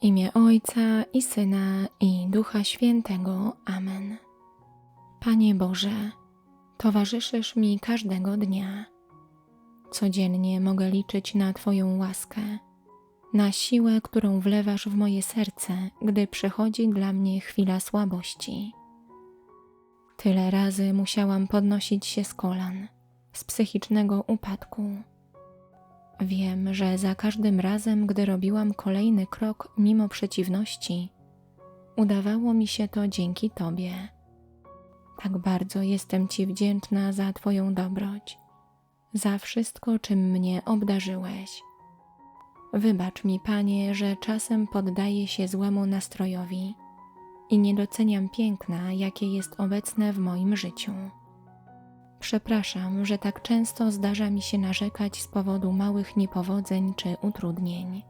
W imię Ojca i Syna i Ducha Świętego. Amen. Panie Boże, towarzyszysz mi każdego dnia. Codziennie mogę liczyć na Twoją łaskę, na siłę, którą wlewasz w moje serce, gdy przychodzi dla mnie chwila słabości. Tyle razy musiałam podnosić się z kolan, z psychicznego upadku. Wiem, że za każdym razem, gdy robiłam kolejny krok mimo przeciwności, udawało mi się to dzięki Tobie. Tak bardzo jestem Ci wdzięczna za Twoją dobroć, za wszystko, czym mnie obdarzyłeś. Wybacz mi, Panie, że czasem poddaję się złemu nastrojowi i nie doceniam piękna, jakie jest obecne w moim życiu. Przepraszam, że tak często zdarza mi się narzekać z powodu małych niepowodzeń czy utrudnień.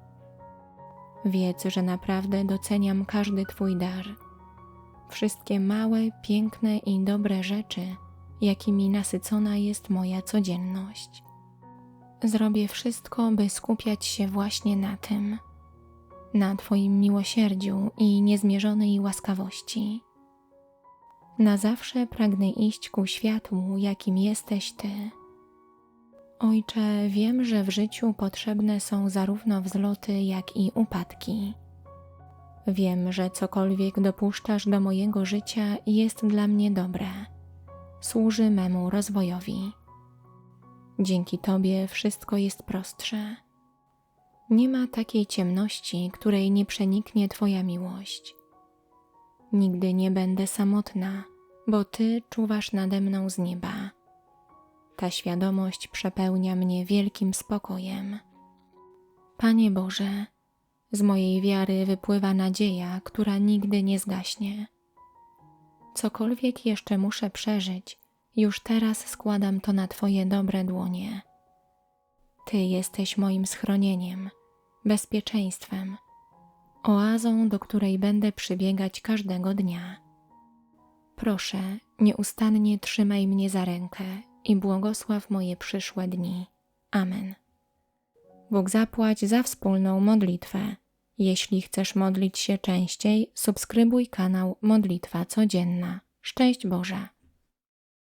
Wiedz, że naprawdę doceniam każdy Twój dar, wszystkie małe, piękne i dobre rzeczy, jakimi nasycona jest moja codzienność. Zrobię wszystko, by skupiać się właśnie na tym, na Twoim miłosierdziu i niezmierzonej łaskawości. Na zawsze pragnę iść ku światłu, jakim jesteś Ty. Ojcze, wiem, że w życiu potrzebne są zarówno wzloty, jak i upadki. Wiem, że cokolwiek dopuszczasz do mojego życia jest dla mnie dobre, służy memu rozwojowi. Dzięki Tobie wszystko jest prostsze. Nie ma takiej ciemności, której nie przeniknie Twoja miłość. Nigdy nie będę samotna, bo Ty czuwasz nade mną z nieba. Ta świadomość przepełnia mnie wielkim spokojem. Panie Boże, z mojej wiary wypływa nadzieja, która nigdy nie zgaśnie. Cokolwiek jeszcze muszę przeżyć, już teraz składam to na Twoje dobre dłonie. Ty jesteś moim schronieniem, bezpieczeństwem, oazą, do której będę przybiegać każdego dnia. Proszę, nieustannie trzymaj mnie za rękę i błogosław moje przyszłe dni. Amen. Bóg zapłać za wspólną modlitwę. Jeśli chcesz modlić się częściej, subskrybuj kanał Modlitwa Codzienna. Szczęść Boże!